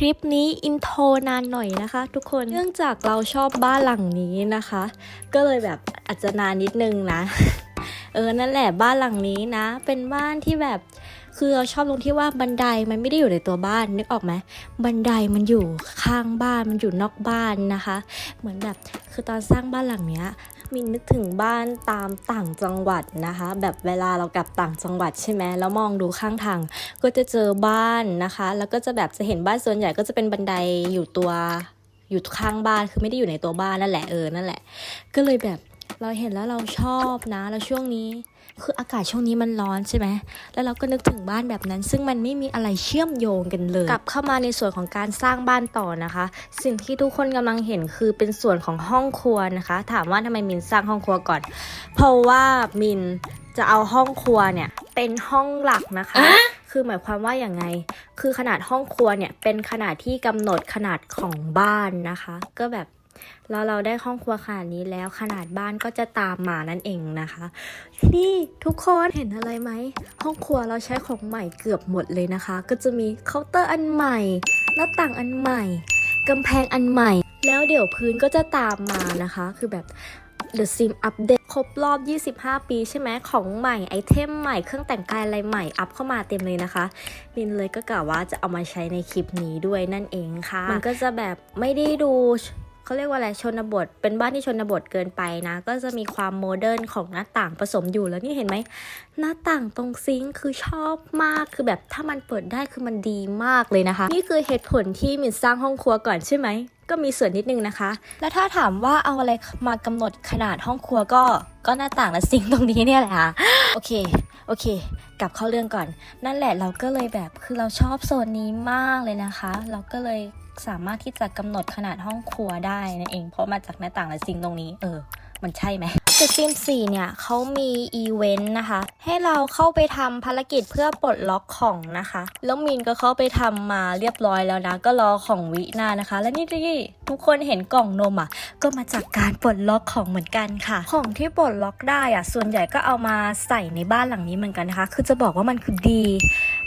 คลิปนี้อินโทรนานหน่อยนะคะ ทุกคนเนื่องจากเราชอบบ้านหลังนี้นะคะ ก็เลยแบบอาจจะนานนิดนึงนะ เออนั่นแหละบ้านหลังนี้นะ เป็นบ้านที่แบบคือเราชอบตรงที่ว่าบันไดมันไม่ได้อยู่ในตัวบ้านนึกออกไหมบันไดมันอยู่ข้างบ้านมันอยู่นอกบ้านนะคะ เหมือนแบบคือตอนสร้างบ้านหลังเนี้ย มินนึกถึงบ้านตามต่างจังหวัดนะคะ แบบเวลาเรากลับต่างจังหวัดใช่ไหมแล้วมองดูข้างทาง ก็จะเจอบ้านนะคะ แล้วก็จะแบบจะเห็นบ้านส่วนใหญ่ก็จะเป็นบันไดอยู่ตัวอยู่ข้างบ้านคือไม่ได้อยู่ในตัวบ้านนั่นแหละเออนั่นแหละ ก็เลยแบบเราเห็นแล้วเราชอบนะ แล้วช่วงนี้ คืออากาศช่วงนี้มันร้อนใช่ไหมแล้วเราก็นึกถึงบ้านแบบนั้น ซึ่งมันไม่มีอะไรเชื่อมโยงกันเลย กลับเข้ามาในส่วนของการสร้างบ้านต่อนะคะ สิ่งที่ทุกคนกำลังเห็นคือเป็นส่วนของห้องครัวนะคะ ถามว่าทำไมมินสร้างห้องครัวก่อน เพราะว่ามินจะเอาห้องครัวเนี่ยเป็นห้องหลักนะคะ คือหมายความว่าอย่างไง คือขนาดห้องครัวเนี่ยเป็นขนาดที่กำหนดขนาดของบ้านนะคะ ก็แบบ แล้วเราได้ห้องครัวขนาดนี้แล้วขนาดบ้านก็จะตามมานั่นเองนะคะ นี่ทุกคนเห็นอะไรไหมห้องครัวเราใช้ของใหม่เกือบหมดเลยนะคะ ก็จะมีเคาน์เตอร์อันใหม่หน้าต่างอันใหม่กำแพงอันใหม่ แล้วเดี๋ยวพื้นก็จะตามมานะคะ คือแบบ The Sim อัปเดตครบรอบ 25 ปีใช่ไหมของใหม่ไอเทมใหม่เครื่องแต่งกายอะไรใหม่อัพเข้ามาเต็มเลยนะคะ มินเลยก็กล่าวว่าจะเอามาใช้ในคลิปนี้ด้วยนั่นเองค่ะ มันก็จะแบบไม่ได้ดู เขาเรียกว่าอะไรชนบท เป็นบ้านที่ชนบทเกินไปนะ ก็จะมีความโมเดิร์นของหน้าต่างผสมอยู่แล้วนี่เห็นไหมหน้าต่างตรงซิงค์คือชอบมากคือแบบถ้ามันเปิดได้คือมันดีมากเลยนะคะ นี่คือเหตุผลที่มินสร้างห้องครัวก่อนใช่ไหมก็มีส่วนนิดนึงนะคะ แล้วถ้าถามว่าเอาอะไรมากำหนดขนาดห้องครัวก็ก็หน้าต่างและซิงตรงนี้เนี่ยแหละค่ะ โอเค โอเค กลับเข้าเรื่องก่อน นั่นแหละเราก็เลยแบบคือเราชอบโซนนี้มากเลยนะคะ เราก็เลย สามารถที่จะกำหนดขนาดห้องครัวได้นั่นเองเพราะมาจากหน้าต่างและซิงตรงนี้ เออ มันใช่ไหมจุดที่สี่เนี่ยเขามีอีเวนต์นะคะ ให้เราเข้าไปทำภารกิจเพื่อปลดล็อกของนะคะ แล้วมินก็เข้าไปทำมาเรียบร้อยแล้วนะ ก็รอของวินานะคะ และนี่ ทุกคนเห็นกล่องนมอะ ก็มาจากการปลดล็อกของเหมือนกันค่ะ ของที่ปลดล็อกได้อะ ส่วนใหญ่ก็เอามาใส่ในบ้านหลังนี้เหมือนกันนะคะ คือจะบอกว่ามันคือดี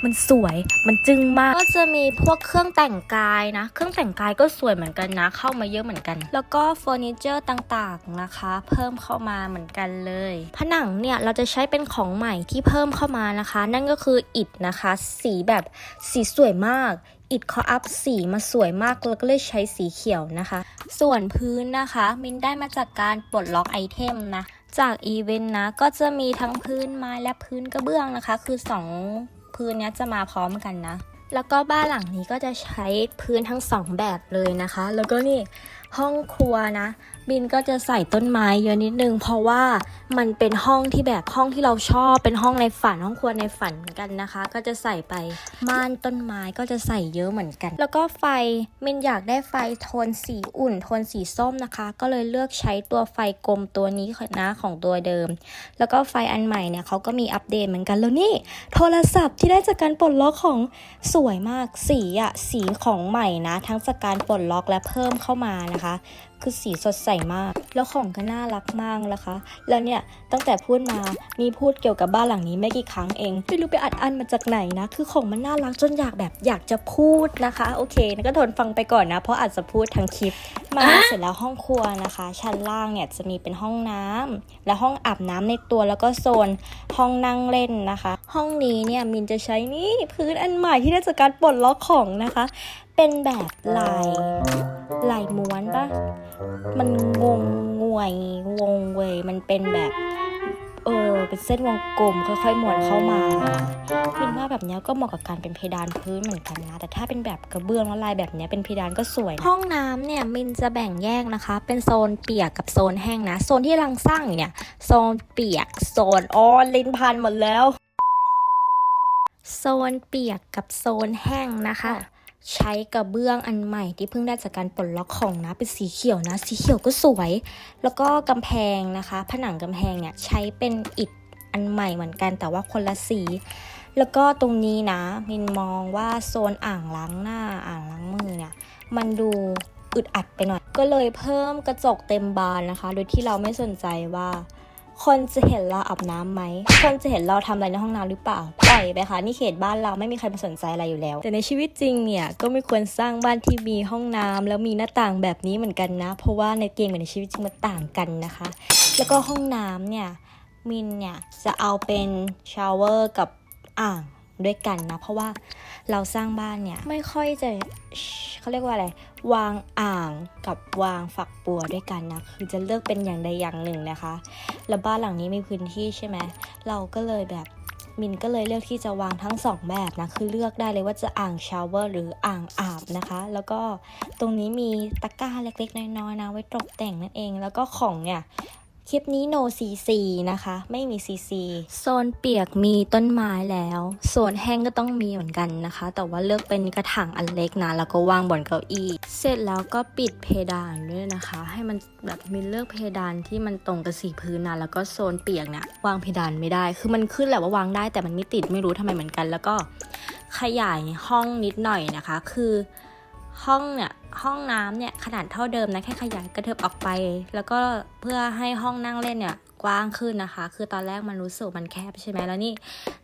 มันสวย มันจึ้งมาก ก็จะมีพวกเครื่องแต่งกายนะ เครื่องแต่งกายก็สวยเหมือนกันนะ เข้ามาเยอะเหมือนกัน แล้วก็เฟอร์นิเจอร์ต่างๆนะคะ เพิ่มเข้ามาเหมือนกันเลย ผนังเนี่ยเราจะใช้เป็นของใหม่ที่เพิ่มเข้ามานะคะ นั่นก็คืออิฐนะคะ สีแบบสีสวยมาก อิดคออัพสีมาสวยมากแล้วก็เลยใช้สีเขียวนะคะ ส่วนพื้นนะคะ มินได้มาจากการปลดล็อกไอเทมนะ จากอีเวนต์นะก็จะมีทั้งพื้นไม้และพื้นกระเบื้องนะคะ คือสองพื้นนี้จะมาพร้อมกันนะ แล้วก็บ้านหลังนี้ก็จะใช้พื้นทั้งสองแบบเลยนะคะ แล้วก็นี่ห้องครัวนะ บินก็จะใส่ต้นไม้เยอะนิดนึง เพราะว่ามันเป็นห้องที่แบบห้องที่เราชอบเป็นห้องในฝันห้องครัวในฝันกันนะคะ ก็จะใส่ไปม่านต้นไม้ก็จะใส่เยอะเหมือนกัน แล้วก็ไฟมินอยากได้ไฟโทนสีอุ่นโทนสีส้มนะคะ ก็เลยเลือกใช้ตัวไฟกลมตัวนี้นะของตัวเดิม แล้วก็ไฟอันใหม่เนี่ยเขาก็มีอัปเดตเหมือนกันแล้วนี่โทรศัพท์ที่ได้จากการปลดล็อกของสวยมากสีอะสีของใหม่นะ ทั้งจากการปลดล็อกและเพิ่มเข้ามานะคะ คือสีสดใสมาก แล้วของก็น่ารักมากนะคะ แล้วเนี่ยตั้งแต่พูดมามีพูดเกี่ยวกับบ้านหลังนี้ไม่กี่ครั้งเองไม่รู้ไปอัดอั้นมาจากไหนนะ คือของมันน่ารักจนอยากแบบอยากจะพูดนะคะ โอเคงั้นก็ทนฟังไปก่อนนะ เพราะอาจจะพูดทั้งคลิป มาเสร็จแล้วห้องครัวนะคะ ชั้นล่างเนี่ยจะมีเป็นห้องน้ำและห้องอาบน้ำในตัวแล้วก็โซนห้องนั่งเล่นนะคะ ห้องนี้เนี่ยมินจะใช้นี่พื้นอันใหม่ที่ได้จากการปลดล็อกของนะคะ เป็นแบบลาย ลายม้วนปะมันงงงวยงงเวยมันเป็นแบบ เออเป็นเส้นวงกลมค่อยๆม้วนเข้ามามินว่าแบบเนี้ยก็เหมาะกับการเป็นเพดานพื้นเหมือนกันนะ แต่ถ้าเป็นแบบกระเบื้องแล้วลายแบบเนี้ยเป็นเพดานก็สวยนะห้องน้ำเนี่ยมินจะแบ่งแยกนะคะ เป็นโซนเปียกกับโซนแห้งนะ โซนที่กำลังสร้างอยู่เนี่ย โซนเปียก โซนอ๋อลิ้นพันหมดแล้ว โซนเปียกกับโซนแห้งนะคะ ใช้กระเบื้องอันใหม่ที่เพิ่งได้จากการปลดล็อกของนะเป็นสีเขียวนะ สีเขียวก็สวย แล้วก็กำแพงนะคะ ผนังกำแพงเนี่ยใช้เป็นอิฐอันใหม่เหมือนกันแต่ว่าคนละสี แล้วก็ตรงนี้นะมินมองว่าโซนอ่างล้างหน้าอ่างล้างมือเนี่ยมันดูอึดอัดไปหน่อย ก็เลยเพิ่มกระจกเต็มบานนะคะ โดยที่เราไม่สนใจว่า คนจะเห็นเราอาบน้ำไหม คนจะเห็นเราทำอะไรในห้องน้ำหรือเปล่า ปล่อยไปค่ะ นี่เขตบ้านเราไม่มีใครมาสนใจอะไรอยู่แล้ว แต่ในชีวิตจริงเนี่ย ก็ไม่ควรสร้างบ้านที่มีห้องน้ำแล้วมีหน้าต่างแบบนี้เหมือนกันนะ เพราะว่าในเกมกับในชีวิตจริงมันต่างกันนะคะ แล้วก็ห้องน้ำเนี่ย มินเนี่ยจะเอาเป็นชาวเวอร์กับอ่าง ด้วยกันนะ เพราะว่าเราสร้างบ้านเนี่ย ไม่ค่อยจะเขาเรียกว่าอะไร วางอ่างกับวางฝักบัวด้วยกันนะ คือจะเลือกเป็นอย่างใดอย่างหนึ่งนะคะ แล้วบ้านหลังนี้มีพื้นที่ใช่ไหมเราก็เลยแบบมินก็เลยเลือกที่จะวางทั้งสองแบบนะ คือเลือกได้เลยว่าจะอ่างชาวเวอร์หรืออ่างอาบนะคะ แล้วก็ตรงนี้มีตะกร้าเล็กๆ น้อยๆนะไว้ตกแต่งนั่นเอง แล้วก็ของเนี่ย คลิปนี้ no cc นะคะ ไม่มี cc โซนเปียกมีต้นไม้แล้ว โซนแห้งก็ต้องมีเหมือนกันนะคะ แต่ว่าเลือกเป็นกระถางอันเล็กนะ แล้วก็วางบนเก้าอี้ เสร็จแล้วก็ปิดเพดานด้วยนะคะ ให้มันแบบมีเลือกเพดานที่มันตรงกับสีพื้นนะ แล้วก็โซนเปียกเนี่ยวางเพดานไม่ได้ คือมันขึ้นแหละว่าวางได้แต่มันไม่ติดไม่รู้ทำไมเหมือนกัน แล้วก็ขยายห้องนิดหน่อยนะคะ คือห้องเนี่ย ห้องน้ำเนี่ยขนาดเท่าเดิมนะแค่ขยายกระเถิบออกไป แล้วก็เพื่อให้ห้องนั่งเล่นเนี่ยกว้างขึ้นนะคะ คือตอนแรกมันรู้สึกมันแคบใช่ไหมแล้วนี่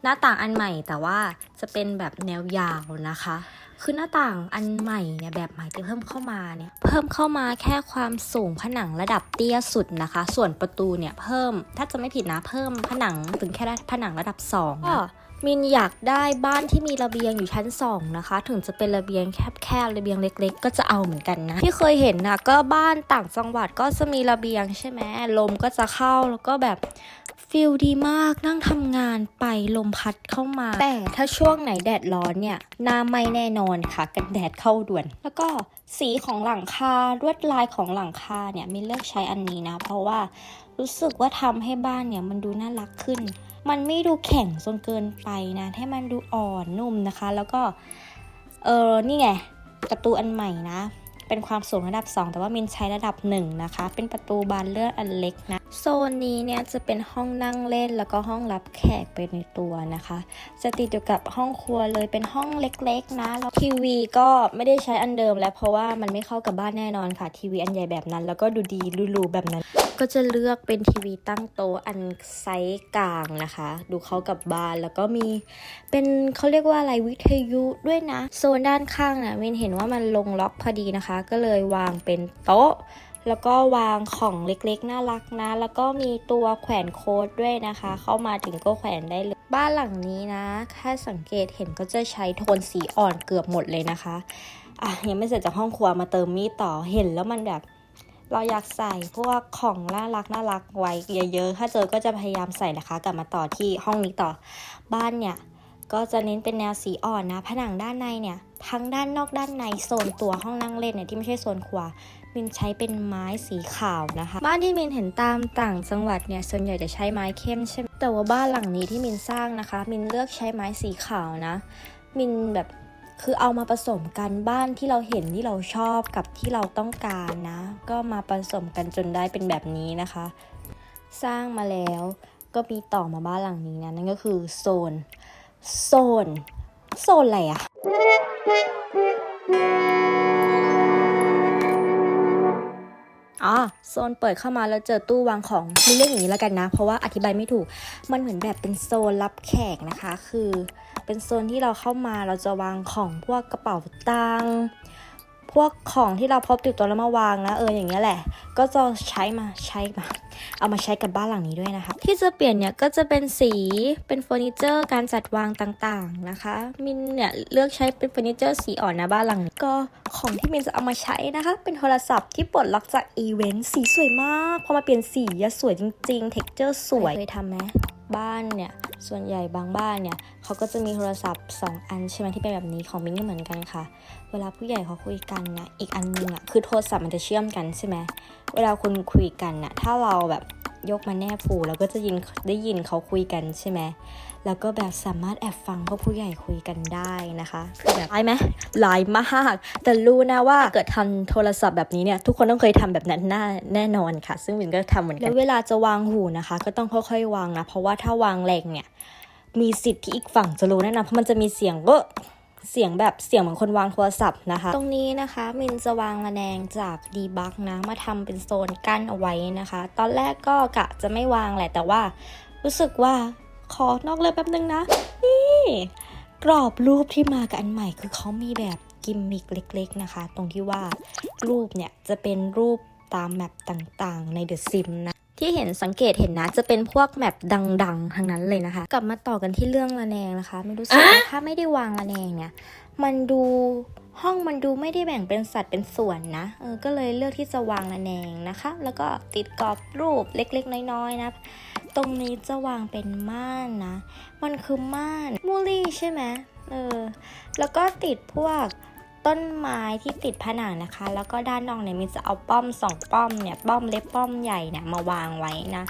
หน้าต่างอันใหม่แต่ว่าจะเป็นแบบแนวยาวนะคะ คือหน้าต่างอันใหม่เนี่ยแบบใหม่ที่เพิ่มเข้ามาเนี่ยเพิ่มเข้ามาแค่ความสูงผนังระดับเตี้ยสุดนะคะ ส่วนประตูเนี่ยเพิ่มถ้าจะไม่ผิดนะเพิ่มผนังถึงแค่ผนังระดับ2ก็ มินอยากได้บ้านที่มีระเบียงอยู่ชั้นสองนะคะ ถึงจะเป็นระเบียงแคบๆระเบียงเล็ก ๆ ก็จะเอาเหมือนกันนะที่เคยเห็นนะก็บ้านต่างจังหวัดก็จะมีระเบียงใช่ไหมลมก็จะเข้าแล้วก็แบบฟิลดีมากนั่งทำงานไปลมพัดเข้ามา แต่ถ้าช่วงไหนแดดร้อนเนี่ยหน้าไม่แน่นอนค่ะ กันแดดเข้าด่วน แล้วก็สีของหลังคาลวดลายของหลังคาเนี่ยมินเลือกใช้อันนี้นะ เพราะว่า รู้สึกว่าทำให้บ้านเนี่ยมันดูน่ารักขึ้น มันไม่ดูแข็งจนเกินไปนะ ให้มันดูอ่อนนุ่มนะคะ แล้วก็ เออนี่ไงประตูอันใหม่นะ เป็นความสูงระดับ 2 แต่ว่ามินใช้ระดับ 1 นะคะ เป็นประตูบานเลื่อนอันเล็กนะ โซนนี้เนี่ยจะเป็นห้องนั่งเล่นแล้วก็ห้องรับแขกไปในตัวนะคะ จะติดอยู่กับห้องครัวเลยเป็นห้องเล็กๆนะแล้วทีวีก็ไม่ได้ใช้อันเดิมแล้วเพราะว่ามันไม่เข้ากับบ้านแน่นอนค่ะ ทีวีอันใหญ่แบบนั้น แล้วก็ดูดีหรูๆแบบนั้น ก็จะเลือกเป็นทีวีตั้งโต๊ะอันไซส์กลางนะคะ ดูเข้ากับบ้านแล้วก็มีเป็นเขาเรียกว่าอะไรวิทยุด้วยนะ โซนด้านข้างนะ่ะมินเห็นว่ามันลงล็อกพอดีนะคะ ก็เลยวางเป็นโต๊ะ แล้วก็วางของเล็กๆ น่ารักนะ แล้วก็มีตัวแขวนโค้ดด้วยนะคะ เข้ามาถึงก็แขวนได้เลยบ้านหลังนี้นะแค่สังเกตเห็นก็จะใช้โทนสีอ่อนเกือบหมดเลยนะคะอะยังไม่เสร็จจากห้องครัวมาเติมมีดต่อเห็นแล้วมันแบบ เราอยากใส่พวกของน่ารักน่ารักไว้เยอะๆ ถ้าเจอก็จะพยายามใส่นะคะ กลับมาต่อที่ห้องนี้ต่อ บ้านเนี่ยก็จะเน้นเป็นแนวสีอ่อนนะ ผนังด้านในเนี่ย ทั้งด้านนอกด้านในโซนตัวห้องนั่งเล่นเนี่ยที่ไม่ใช่โซนครัวมินใช้เป็นไม้สีขาวนะคะ บ้านที่มินเห็นตามต่างจังหวัดเนี่ยส่วนใหญ่จะใช้ไม้เข้มใช่ไหมแต่ว่าบ้านหลังนี้ที่มินสร้างนะคะ มินเลือกใช้ไม้สีขาวนะ มินแบบ คือเอามาผสมกันบ้านที่เราเห็นที่เราชอบกับที่เราต้องการนะ ก็มาผสมกันจนได้เป็นแบบนี้นะคะ สร้างมาแล้วก็มีต่อมาบ้านหลังนี้นะนั่นก็คือโซน โซน โซนอะไรอะอ๋อโซนเปิดเข้ามาแล้วเจอตู้วางของมีเรื่องอย่างนี้แล้วกันนะ เพราะว่าอธิบายไม่ถูก มันเหมือนแบบเป็นโซนรับแขกนะคะ คือ เป็นโซนที่เราเข้ามาเราจะวางของพวกกระเป๋าตังค์พวกของที่เราพบติดตัวแล้วมาวางนะเอออย่างเงี้ยแหละ ก็จะใช้มาใช้มา เอามาใช้กับบ้านหลังนี้ด้วยนะคะ ที่จะเปลี่ยนเนี่ยก็จะเป็นสีเป็นเฟอร์นิเจอร์การจัดวางต่างๆนะคะ มินเนี่ยเลือกใช้เป็นเฟอร์นิเจอร์สีอ่อนนะบ้านหลังนี้ก็ของที่มินจะเอามาใช้นะคะ เป็นโทรศัพท์ที่ปลดล็อกจากอีเวนต์สีสวยมากพอมาเปลี่ยนสีอะสวยจริงๆเท็กเจอร์สวยเคยทำไหม บ้านเนี่ยส่วนใหญ่บางบ้านเนี่ยเขาก็จะมีโทรศัพท์ 2 อันใช่ไหมที่เป็นแบบนี้ของมินก็เหมือนกันค่ะ เวลาผู้ใหญ่เขาคุยกันนะอีกอันนึงอะคือโทรศัพท์มันจะเชื่อมกันใช่ไหมเวลาคุณคุยกันน่ะถ้าเราแบบยกมาแนบหูเราก็จะยินได้ยินเขาคุยกันใช่ไหม แล้วก็แบบสามารถแอบฟังพวกผู้ใหญ่คุยกันได้นะคะคือแบบไลายไหมไลายมาก แต่รู้นะว่าเกิดทำโทรศัพท์แบบนี้เนี่ยทุกคนต้องเคยทำแบบนั้นแน่แน่นอนค่ะ ซึ่งมินก็ทำเหมือนกันแล้วเวลาจะวางหูนะคะ ก็ต้องค่อยๆวางนะเพราะว่าถ้าวางแรงเนี่ยมีสิทธิ์ที่อีกฝั่งจะรู้แน่นอนเพราะมันจะมีเสียงเวอะเสียงแบบเสียงเหมือนคนวางโทรศัพท์นะคะ ตรงนี้นะคะมินจะวางระแนงจากดีบักนะมาทำเป็นโซนกั้นเอาไว้นะคะ ตอนแรกก็กะจะไม่วางแหละแต่ว่ารู้สึกว่า ขอนอกเลยแป๊บนึงนะ นี่ กรอบรูปที่มากับอันใหม่คือเขามีแบบกิมมิกเล็ก ๆนะคะ ตรงที่ว่ารูปเนี่ยจะเป็นรูปตามแมปต่างๆ ใน The Sim นะที่เห็นสังเกตเห็นนะ จะเป็นพวกแมปดัง ๆ ทั้งนั้นเลยนะคะ กลับมาต่อกันที่เรื่องระแนงนะคะ ไม่รู้สึกถ้าไม่ได้วางระแนงเนี่ย มันดู ห้องมันดูไม่ได้แบ่งเป็นสัดเป็นส่วนนะเออก็เลยเลือกที่จะวางระแนงนะคะ แล้วก็ติดกรอบรูปเล็กๆ น้อยๆนะ ตรงนี้จะวางเป็นม่านนะ มันคือม่านมูลี่ใช่ไหมเออแล้วก็ติดพวก ต้นไม้ที่ติดผนังนะคะ แล้วก็ด้านนอกเนี่ยมินจะเอาป้อมสองป้อมเนี่ยป้อมเล็กป้อมใหญ่เนี่ยมาวางไว้นะ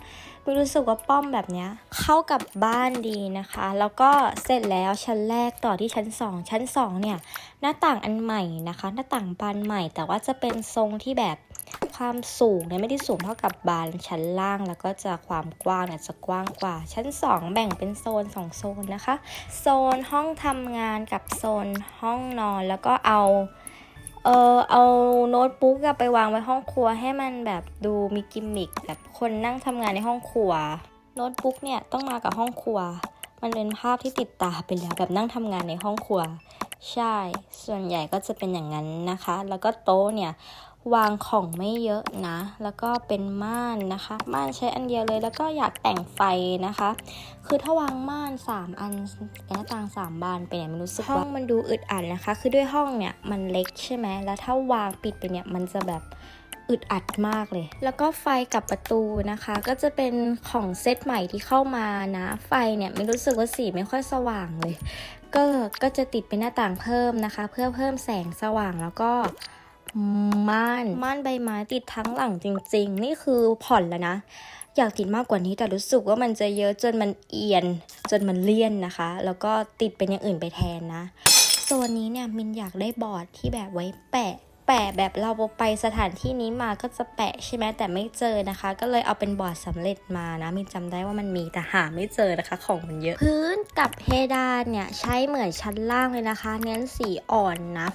มินรู้สึกว่าป้อมแบบเนี้ยเข้ากับบ้านดีนะคะ แล้วก็เสร็จแล้วชั้นแรกต่อที่ชั้นสองชั้นสองเนี่ยหน้าต่างอันใหม่นะคะ หน้าต่างบานใหม่แต่ว่าจะเป็นทรงที่แบบ ความสูงเนี่ยไม่ได้สูงเท่ากับบานชั้นล่าง แล้วก็จะความกว้างเนี่ยจะกว้างกว่า ชั้น 2 แบ่งเป็นโซน 2 โซนนะคะ โซนห้องทำงานกับโซนห้องนอนแล้วก็เอาเออเอาโน้ตบุ๊กไปวางไว้ห้องครัวให้มันแบบดูมีกิมมิคแบบคนนั่งทำงานในห้องครัว โน้ตบุ๊กเนี่ยต้องมากับห้องครัว มันเป็นภาพที่ติดตาไปแล้วแบบนั่งทำงานในห้องครัว ใช่ ส่วนใหญ่ก็จะเป็นอย่างนั้นนะคะ แล้วก็โต๊ะเนี่ย วางของไม่เยอะนะ แล้วก็เป็นม่านนะคะ ม่านใช้อันเดียวเลย แล้วก็อยากแต่งไฟนะคะ คือถ้าวางม่าน 3 อันหน้าต่าง 3 บานไปเนี่ยมันรู้สึกว่าห้องมันดูอึดอัดนะคะ คือด้วยห้องเนี่ยมันเล็กใช่ไหมแล้วถ้าวางปิดไปเนี่ยมันจะแบบอึดอัดมากเลย แล้วก็ไฟกับประตูนะคะ ก็จะเป็นของเซตใหม่ที่เข้ามานะ ไฟเนี่ยไม่รู้สึกว่าสีไม่ค่อยสว่างเลย ก็ก็จะติดเป็นหน้าต่างเพิ่มนะคะ เพื่อเพิ่มแสงสว่างแล้วก็ ม่านม่านใบไม้ติดทั้งหลังจริง ๆ นี่คือผ่อนแล้วนะ อยากติดมากกว่านี้แต่รู้สึกว่ามันจะเยอะจนมันเอียน จนมันเลี่ยนนะคะ แล้วก็ติดเป็นอย่างอื่นไปแทนนะโซนนี้เนี่ยมินอยากได้บอร์ดที่แบบไว้แปะแปะแบบเราไปสถานที่นี้มาก็จะแปะใช่ไหมแต่ไม่เจอนะคะ ก็เลยเอาเป็นบอร์ดสำเร็จมานะมินจำได้ว่ามันมีแต่หาไม่เจอนะคะ ของมันเยอะ พื้นกับเพดานเนี่ยใช้เหมือนชั้นล่างเลยนะคะ เน้นสีอ่อนนะ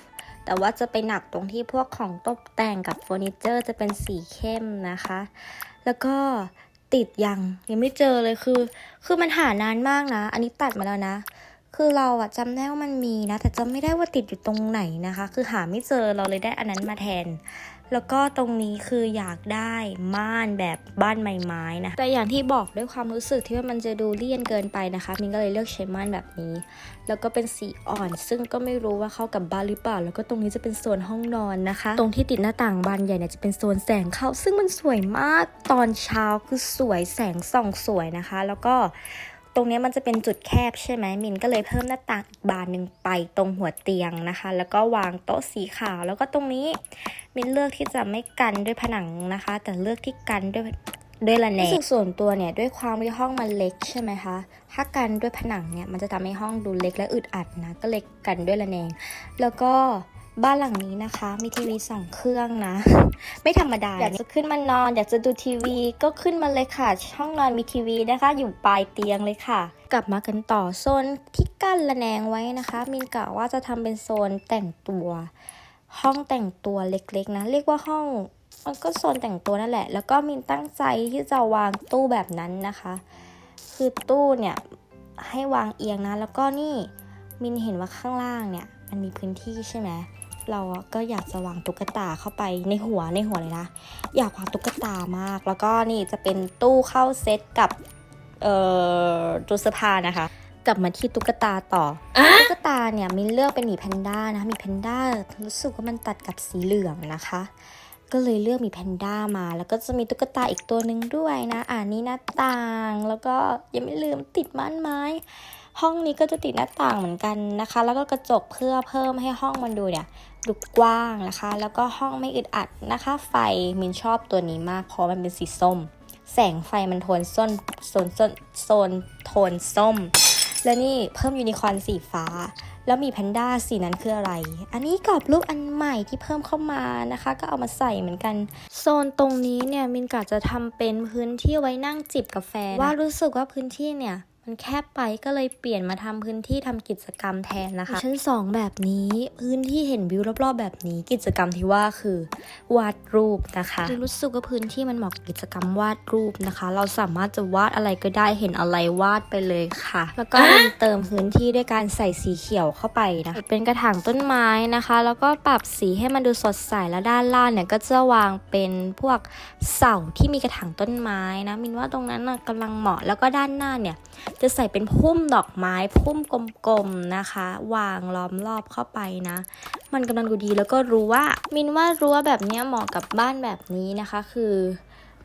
แต่ว่าจะไปหนักตรงที่พวกของตกแต่งกับเฟอร์นิเจอร์จะเป็นสีเข้มนะคะ แล้วก็ติดยังยังไม่เจอเลยคือ คือมันหานานมากนะ อันนี้ตัดมาแล้วนะ คือเราอะจำได้ว่ามันมีนะ แต่จำไม่ได้ว่าติดอยู่ตรงไหนนะคะ คือหาไม่เจอเราเลยได้อันนั้นมาแทน แล้วก็ตรงนี้คืออยากได้ม่านแบบบ้านไม้ไม้นะแต่อย่างที่บอกด้วยความรู้สึกที่ว่ามันจะดูเลี่ยนเกินไปนะคะมินก็เลยเลือกใช้ม่านแบบนี้ แล้วก็เป็นสีอ่อน ซึ่งก็ไม่รู้ว่าเข้ากับบ้านหรือเปล่า แล้วก็ตรงนี้จะเป็นโซนห้องนอนนะคะ ตรงที่ติดหน้าต่างบานใหญ่เนี่ยจะเป็นโซนแสงเข้า ซึ่งมันสวยมากตอนเช้าคือสวยแสงส่องสวยนะคะ แล้วก็ ตรงนี้มันจะเป็นจุดแคบใช่ไหมมินก็เลยเพิ่มหน้าต่างอีกบานหนึ่งไปตรงหัวเตียงนะคะ แล้วก็วางโต๊ะสีขาว แล้วก็ตรงนี้มินเลือกที่จะไม่กันด้วยผนังนะคะ แต่เลือกที่กันด้วยด้วยระแนงรู้สึกส่วนตัวเนี่ยด้วยความที่ห้องมันเล็กใช่ไหมคะ ถ้ากันด้วยผนังเนี่ยมันจะทำให้ห้องดูเล็กและอึดอัดนะ ก็เลยกันด้วยระแนง แล้วก็ บ้านหลังนี้นะคะ มีทีวีสองเครื่องนะ ไม่ธรรมดา อยากจะขึ้นมานอน อยากจะดูทีวีก็ขึ้นมาเลยค่ะช่องนอนมีทีวีนะคะ อยู่ปลายเตียงเลยค่ะ กลับมากันต่อโซนที่กั้นระแนงไว้นะคะ มินกะว่าจะทำเป็นโซนแต่งตัว ห้องแต่งตัวเล็กๆนะ เรียกว่าห้องมันก็โซนแต่งตัวนั่นแหละ แล้วก็มินตั้งใจที่จะวางตู้แบบนั้นนะคะ คือตู้เนี่ยให้วางเอียงนะ แล้วก็นี่มินเห็นว่าข้างล่างเนี่ย มันมีพื้นที่ใช่ไหม เราอะก็อยากจะวางตุ๊กตาเข้าไปในหัวในหัวเลยนะ อยากวางตุ๊กตามาก แล้วก็นี่จะเป็นตู้เข้าเซตกับเอ่อตู้เสื้อผ้านะคะ กลับมาที่ตุ๊กตาต่ออตุ๊กตาเนี่ยมินเลือกเป็นหมีแพนด้านะหมีแพนด้ารู้สึกว่ามันตัดกับสีเหลืองนะคะ ก็เลยเลือกหมีแพนด้ามา แล้วก็จะมีตุ๊กตาอีกตัวหนึ่งด้วยนะ อ่านี่หน้าต่าง แล้วก็ยังไม่ลืมติดม่านไม้ ห้องนี้ก็จะติดหน้าต่างเหมือนกันนะคะ แล้วก็กระจกเพื่อเพิ่มให้ห้องมันดูเนี่ยดูกว้างนะคะ แล้วก็ห้องไม่อึดอัดนะคะ ไฟมินชอบตัวนี้มากเพราะมันเป็นสีส้ม แสงไฟมันโทนส้นโซนโซนโซนโทนส้ม แล้วนี่เพิ่มยูนิคอร์นสีฟ้า แล้วมีแพนด้าสีนั้นคืออะไร อันนี้กรอบรูปอันใหม่ที่เพิ่มเข้ามานะคะ ก็เอามาใส่เหมือนกัน โซนตรงนี้เนี่ยมินกะจะทำเป็นพื้นที่ไว้นั่งจิบกาแฟว่ารู้สึกว่าพื้นที่เนี่ย มันแคบไปก็เลยเปลี่ยนมาทำพื้นที่ทำกิจกรรมแทนนะคะ ชั้นสองแบบนี้พื้นที่เห็นวิวรอบๆ แบบนี้ กิจกรรมที่ว่าคือ วาดรูปนะคะรู้สึกว่าพื้นที่มันเหมาะกับกิจกรรมวาดรูปนะคะ เราสามารถจะวาดอะไรก็ได้เห็นอะไรวาดไปเลยค่ะ แล้วก็เติมพื้นที่ด้วยการใส่สีเขียวเข้าไปนะคะเป็นกระถางต้นไม้นะคะ แล้วก็ปรับสีให้มันดูสดใสแล้วด้านล่างเนี่ยก็จะวางเป็นพวกเสาที่มีกระถางต้นไม้นะมินว่าตรงนั้นนะกำลังเหมาะแล้วก็ด้านหน้าเนี่ย จะใส่เป็นพุ่มดอกไม้พุ่มกลมๆนะคะ วางล้อมรอบเข้าไปนะ มันกำลังดูดีแล้วก็รู้ว่ามินว่ารั้วแบบเนี้ยเหมาะกับบ้านแบบนี้นะคะ คือ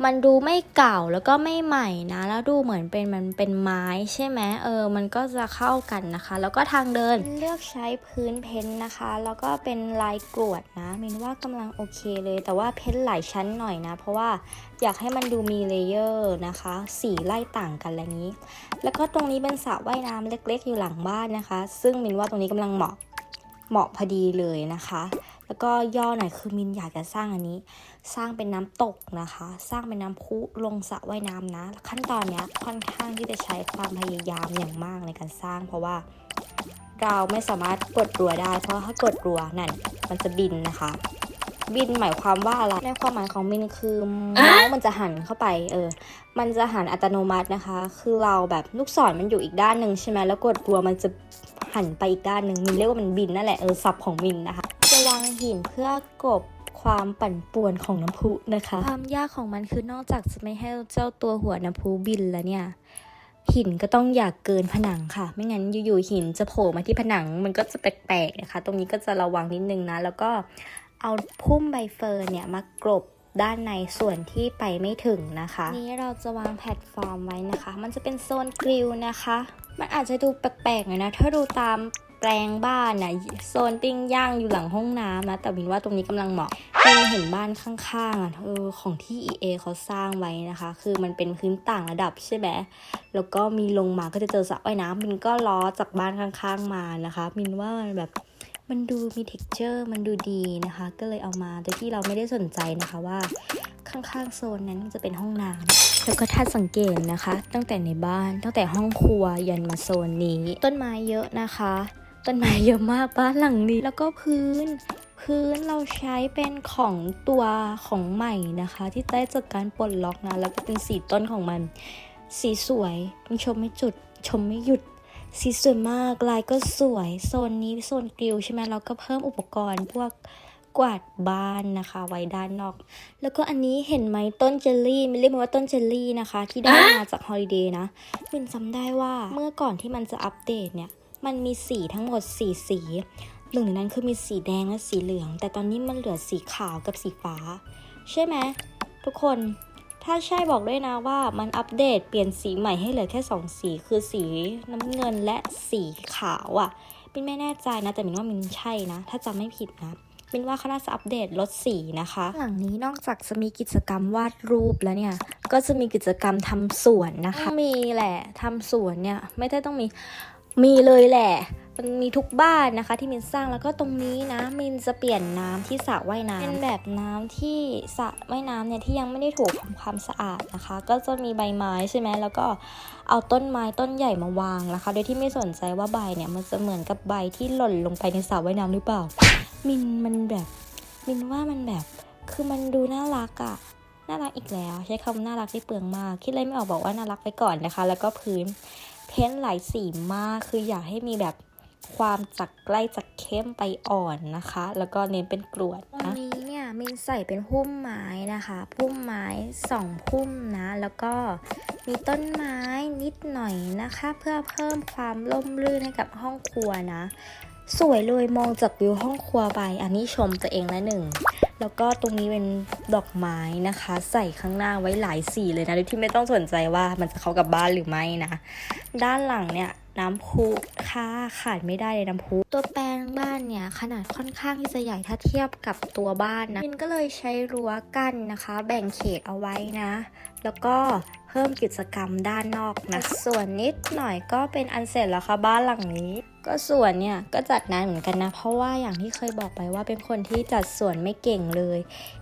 มันดูไม่เก่าแล้วก็ไม่ใหม่นะ แล้วดูเหมือนเป็นมันเป็นไม้ใช่ไหมเออ มันก็จะเข้ากันนะคะ แล้วก็ทางเดินเลือกใช้พื้นเพ้นท์นะคะ แล้วก็เป็นลายกรวดนะมินว่ากำลังโอเคเลย แต่ว่าเพ้นท์หลายชั้นหน่อยนะ เพราะว่าอยากให้มันดูมีเลเยอร์นะคะ สีไล่ต่างกันอะไรนี้ แล้วก็ตรงนี้เป็นสระว่ายน้ำเล็ก ๆ อยู่หลังบ้านนะคะ ซึ่งมินว่าตรงนี้กำลังเหมาะเหมาะพอดีเลยนะคะ แล้วก็ย่อหน่อยคือมินอยากจะสร้างอันนี้ สร้างเป็นน้ำตกนะคะ สร้างเป็นน้ำพุลงสระว่ายน้ำนะ ขั้นตอนเนี้ยค่อนข้างที่จะใช้ความพยายามอย่างมากในการสร้าง เพราะว่าเราไม่สามารถกดรัวได้ เพราะถ้ากดรัวนั่นมันจะบินนะคะ บินหมายความว่าอะไรในความหมายของมินคือเมาส์มันจะหันเข้าไปเออ มันจะหันอัตโนมัตินะคะ คือเราแบบลูกศรมันอยู่อีกด้านหนึ่งใช่ไหมแล้วกดรัวมันจะหันไปอีกด้านหนึ่งมินเรียกว่ามันบินนั่นแหละเออศัพท์ของมินนะคะ วางหินเพื่อกบความปั่นป่วนของน้ำพุนะคะ ความยากของมันคือนอกจากจะไม่ให้เจ้าตัวหัวน้ำพุบินแล้วเนี่ย หินก็ต้องอยากเกินผนังค่ะ ไม่งั้นอยู่ๆหินจะโผล่มาที่ผนังมันก็จะแปลกๆนะคะ ตรงนี้ก็จะระวังนิดนึงนะ แล้วก็เอาพุ่มใบเฟิร์นเนี่ยมากรบด้านในส่วนที่ไปไม่ถึงนะคะ นี้เราจะวางแพลตฟอร์มไว้นะคะ มันจะเป็นโซนกริลนะคะ มันอาจจะดูแปลกๆหน่อยนะ ถ้าดูตาม แปลงบ้านนะโซนปิ้งย่างอยู่หลังห้องน้ำนะ แต่วินว่าตรงนี้กำลังเหมาะมินเห็นบ้านข้างๆอะเออของที่ EA เขาสร้างไว้นะคะ คือมันเป็นพื้นต่างระดับใช่ไหมแล้วก็มีลงมาก็จะเจอสระว่ายน้ำมินก็ล้อจากบ้านข้างๆมานะคะ มินว่ามันแบบมันดูมี texture มันดูดีนะคะ ก็เลยเอามาโดยที่เราไม่ได้สนใจนะคะว่าข้างๆโซนนั้นจะเป็นห้องน้ำแล้วก็ถ้าสังเกตนะคะ ตั้งแต่ในบ้านตั้งแต่ห้องครัวยันมาโซนนี้ ต้นไม้เยอะนะคะ ต้นไม้เยอะมากบ้านหลังนี้ แล้วก็พื้น พื้นเราใช้เป็นของตัวของใหม่นะคะ ที่ได้จากการปลดล็อกนะ แล้วก็เป็นสีต้นของมัน สีสวยมชมไม่จุด ชมไม่หยุด สีสวยมากลายก็สวยโซนนี้โซนกริลใช่ไหมเราก็เพิ่มอุปกรณ์พวกกวาดบ้านนะคะ ไว้ด้านนอก แล้วก็อันนี้เห็นไหมต้นเจลลี่มันเรียกว่าต้นเจลลี่นะคะ ที่ได้มาจากฮอลิเดย์นะมินจำได้ว่าเมื่อก่อนที่มันจะอัปเดตเนี่ย มันมีสีทั้งหมด4สีหนึ่งในนั้นคือมีสีแดงและสีเหลือง แต่ตอนนี้มันเหลือสีขาวกับสีฟ้า ใช่ไหมทุกคนถ้าใช่บอกด้วยนะว่ามันอัปเดตเปลี่ยนสีใหม่ให้เหลือแค่2สีคือสีน้ำเงินและสีขาวอะ่ะมินไม่แน่ใจนะแต่มินว่ามินใช่นะ ถ้าจำไม่ผิดนะมินว่าเขาน่าจะอัปเดตลดสีนะคะ หลังนี้นอกจากจะมีกิจกรรมวาดรูปแล้วเนี่ย ก็จะมีกิจกรรมทำสวนนะคะ มีแหละทำสวนเนี่ยไม่ได้ต้องมี มีเลยแหละมันมีทุกบ้านนะคะที่มินสร้างแล้วก็ตรงนี้นะมินจะเปลี่ยนน้ำที่สระว่ายน้ำเป็นแบบน้ำที่สระว่ายน้ำเนี่ยที่ยังไม่ได้ถูกทำความสะอาดนะคะ ก็จะมีใบไม้ใช่ไหมแล้วก็เอาต้นไม้ต้นใหญ่มาวางนะคะ โดยที่ไม่สนใจว่าใบเนี่ยมันจะเหมือนกับใบที่หล่นลงไปในสระว่ายน้ำหรือเปล่า มินมันแบบมินว่ามันแบบคือมันดูน่ารักอะน่ารักอีกแล้ว ใช้คำน่ารักที่เปลืองมากคิดเลยไม่ออกบอกว่าน่ารักไปก่อนนะคะ แล้วก็พื้น เพ้นหลายสีมากคืออยากให้มีแบบความจากใกล้จากเข้มไปอ่อนนะคะ แล้วก็เน้นเป็นกรวดนะตรงนี้เนี่ยมินใส่เป็นพุ่มไม้นะคะพุ่มไม้สองพุ่มนะ แล้วก็มีต้นไม้นิดหน่อยนะคะ เพื่อเพิ่มความร่มรื่นให้กับห้องครัวนะ สวยเลยมองจากวิวห้องครัวไป อันนี้ชมตัวเองละหนึ่ง แล้วก็ตรงนี้เป็นดอกไม้นะคะ ใส่ข้างหน้าไว้หลายสีเลยนะโดยที่ไม่ต้องสนใจว่ามันจะเข้ากับบ้านหรือไม่นะ ด้านหลังเนี่ยน้ำพุค่ะ ขาดไม่ได้เลยน้ำพุตัวแปลงบ้านเนี่ย ขนาดค่อนข้างที่จะใหญ่ถ้าเทียบกับตัวบ้านนะมินก็เลยใช้รั้วกั้นนะคะ แบ่งเขตเอาไว้นะ แล้วก็ พิ่มกิจกรรมด้านนอกนะส่วนนิดหน่อยก็เป็นอันเสร็จแล้วค่ะบ้านหลังนี้ ก็ส่วนเนี่ยก็จัดนานเหมือนกันนะ เพราะว่าอย่างที่เคยบอกไปว่าเป็นคนที่จัดสวนไม่เก่งเลย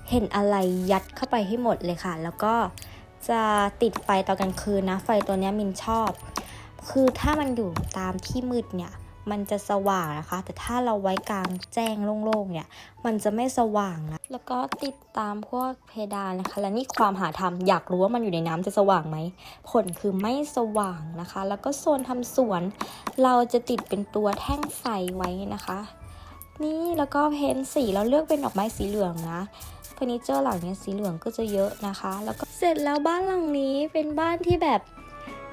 เห็นอะไรยัดเข้าไปให้หมดเลยค่ะ แล้วก็จะติดไฟตอนกลางคืนนะ ไฟตัวนี้มินชอบ คือถ้ามันอยู่ตามที่มืดเนี่ย มันจะสว่างนะคะ แต่ถ้าเราไว้กลางแจ้งโล่งๆเนี่ย มันจะไม่สว่างนะ แล้วก็ติดตามพวกเพดานนะคะ และนี่ความหาทำอยากรู้ว่ามันอยู่ในน้ำจะสว่างไหม ผลคือไม่สว่างนะคะ แล้วก็โซนทำสวน เราจะติดเป็นตัวแท่งไฟไว้นะคะ นี่แล้วก็เพ้นท์สีเราเลือกเป็นดอกไม้สีเหลืองนะเฟอร์นิเจอร์หลังนี้สีเหลืองก็จะเยอะนะคะ แล้วก็เสร็จแล้วบ้านหลังนี้เป็นบ้านที่แบบ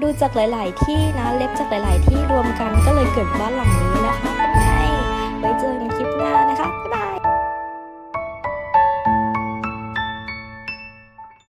ดูจากหลาย ๆ ที่นะเล็บจากหลาย ๆ ที่รวมกันก็เลยเกิดบ้านหลังนี้นะคะเป็นไงไว้เจอกันคลิปหน้านะคะบ๊ายบาย